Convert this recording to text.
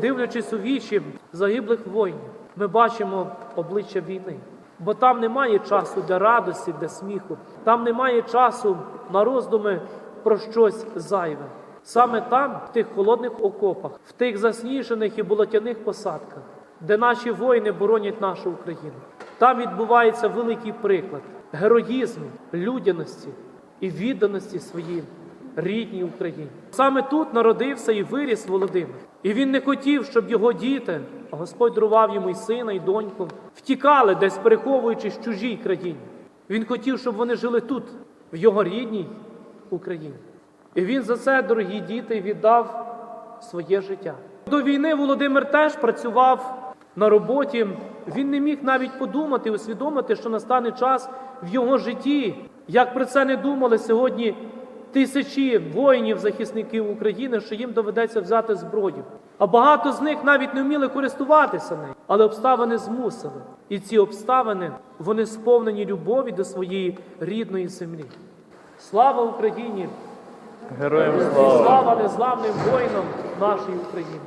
дивлячись у вічі загиблих воїнів, ми бачимо обличчя війни. Бо там немає часу для радості, для сміху, там немає часу на роздуми про щось зайве. Саме там, в тих холодних окопах, в тих засніжених і болотяних посадках, де наші воїни боронять нашу Україну, там відбувається великий приклад героїзму, людяності і відданості своїй рідній Україні. Саме тут народився і виріс Володимир. І він не хотів, щоб його діти, а Господь дарував йому і сина, і доньку, втікали, десь переховуючись в чужій країні. Він хотів, щоб вони жили тут, в його рідній Україні. І він за це, дорогі діти, віддав своє життя. До війни Володимир теж працював на роботі. Він не міг навіть подумати, усвідомити, що настане час в його житті. Як про це не думали сьогодні тисячі воїнів-захисників України, що їм доведеться взяти зброю. А багато з них навіть не вміли користуватися нею, але обставини змусили. І ці обставини вони сповнені любові до своєї рідної землі. Слава Україні! Героям слава! слава незламним воїнам нашої України!